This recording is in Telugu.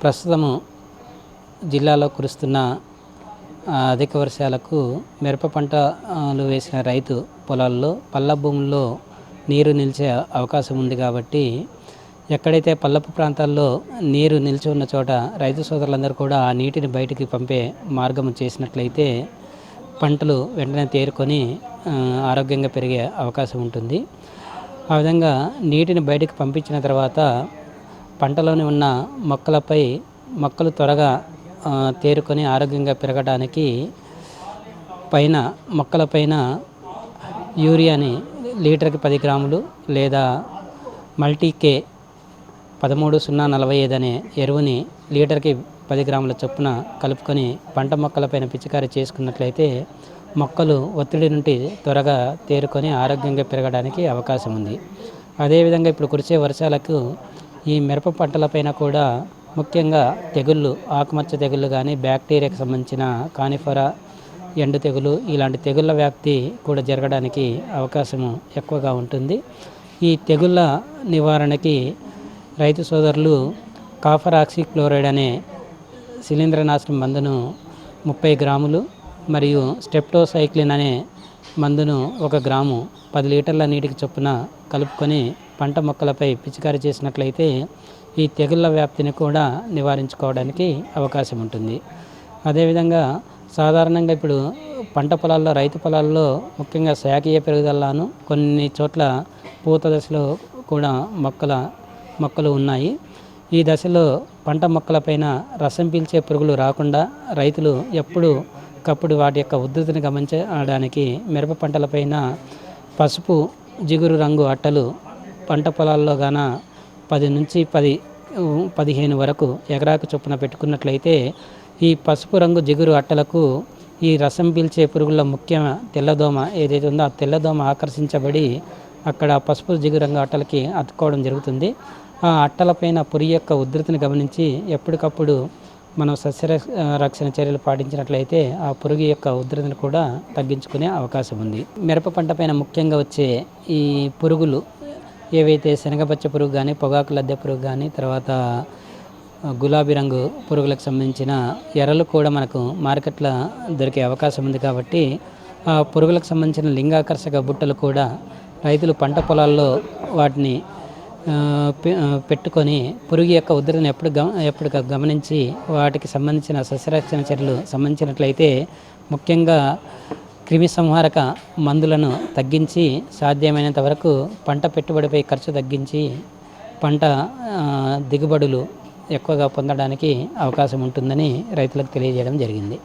ప్రస్తుతము జిల్లాలో కురుస్తున్న అధిక వర్షాలకు మిరప పంటలు వేసిన రైతు పొలాల్లో పల్ల భూముల్లో నీరు నిలిచే అవకాశం ఉంది కాబట్టి ఎక్కడైతే పల్లపు ప్రాంతాల్లో నీరు నిలిచి ఉన్న చోట రైతు సోదరులందరూ కూడా ఆ నీటిని బయటికి పంపే మార్గం చేసినట్లయితే పంటలు వెంటనే తేరుకొని ఆరోగ్యంగా పెరిగే అవకాశం ఉంటుంది. ఆ విధంగా నీటిని బయటకు పంపించిన తర్వాత పంటలోని ఉన్న మొక్కలపై మొక్కలు త్వరగా తేరుకొని ఆరోగ్యంగా పెరగడానికి పైన మొక్కలపైన యూరియాని లీటర్కి పది గ్రాములు లేదా మల్టీకే పదమూడు సున్నా నలభై ఐదు అనే ఎరువుని లీటర్కి పది గ్రాముల చొప్పున కలుపుకొని పంట మొక్కలపైన పిచికారీ చేసుకున్నట్లయితే మొక్కలు ఒత్తిడి నుండి త్వరగా తేరుకొని ఆరోగ్యంగా పెరగడానికి అవకాశం ఉంది. అదేవిధంగా ఇప్పుడు కురిసే వర్షాలకు ఈ మిరప పంటలపైన కూడా ముఖ్యంగా తెగుళ్ళు ఆకుమచ్చ తెగుళ్ళు కానీ బ్యాక్టీరియాకి సంబంధించిన కానిఫరా ఎండు తెగులు ఇలాంటి తెగుళ్ళ వ్యాప్తి కూడా జరగడానికి అవకాశము ఎక్కువగా ఉంటుంది. ఈ తెగుళ్ళ నివారణకి రైతు సోదరులు కాఫర్ క్లోరైడ్ అనే శిలీంద్రనాశనం మందును ముప్పై గ్రాములు మరియు స్టెప్టోసైక్లిన్ అనే మందును ఒక గ్రాము పది లీటర్ల నీటికి చొప్పున కలుపుకొని పంట మొక్కలపై పిచికారీ చేసినట్లయితే ఈ తెగుళ్ళ వ్యాప్తిని కూడా నివారించుకోవడానికి అవకాశం ఉంటుంది. అదేవిధంగా సాధారణంగా ఇప్పుడు పంట పొలాల్లో రైతు పొలాల్లో ముఖ్యంగా శాఖీయ పెరుగుదలను కొన్ని చోట్ల పూత దశలో కూడా మొక్కల మొక్కలు ఉన్నాయి. ఈ దశలో పంట మొక్కలపైన రసం పీల్చే పురుగులు రాకుండా రైతులు ఎప్పుడు కప్పుడు వాటి యొక్క ఉద్ధృతిని గమనించడానికి మిరప పంటలపైన పసుపు జిగురు రంగు అట్టలు పంట పొలాల్లో గాన పది నుంచి పది పదిహేను వరకు ఎకరాకు చొప్పున పెట్టుకున్నట్లయితే ఈ పసుపు రంగు జిగురు అట్టలకు ఈ రసం పీల్చే పురుగుల ముఖ్య తెల్లదోమ ఏదైతే ఉందో ఆ తెల్లదోమ ఆకర్షించబడి అక్కడ పసుపు జిగురు రంగు అట్టలకి అతుక్కోవడం జరుగుతుంది. ఆ అట్టలపైన పురుగు యొక్క ఉధృతిని గమనించి ఎప్పటికప్పుడు మనం సస్య రక్షణ చర్యలు పాటించినట్లయితే ఆ పురుగు యొక్క ఉధృతిని కూడా తగ్గించుకునే అవకాశం ఉంది. మిరప పంట పైన ముఖ్యంగా వచ్చే ఈ పురుగులు ఏవైతే శనగపచ్చ పురుగు కానీ పొగాకు లద్దె పురుగు కానీ తర్వాత గులాబీ రంగు పురుగులకు సంబంధించిన ఎర్రలు కూడా మనకు మార్కెట్లో దొరికే అవకాశం ఉంది కాబట్టి ఆ పురుగులకు సంబంధించిన లింగాకర్షక బుట్టలు కూడా రైతులు పంట పొలాల్లో వాటిని పె- పెట్టుకొని పురుగు యొక్క ఉధృతిని ఎప్పుడు గమ ఎప్పుడు గమనించి వాటికి సంబంధించిన సస్యరక్షణ చర్యలు సంబంధించినట్లయితే ముఖ్యంగా క్రిమి సంహారక మందులను తగ్గించి సాధ్యమైనంత వరకు పంట పెట్టుబడిపై ఖర్చు తగ్గించి పంట దిగుబడులు ఎక్కువగా పొందడానికి అవకాశం ఉంటుందని రైతులకు తెలియజేయడం జరిగింది.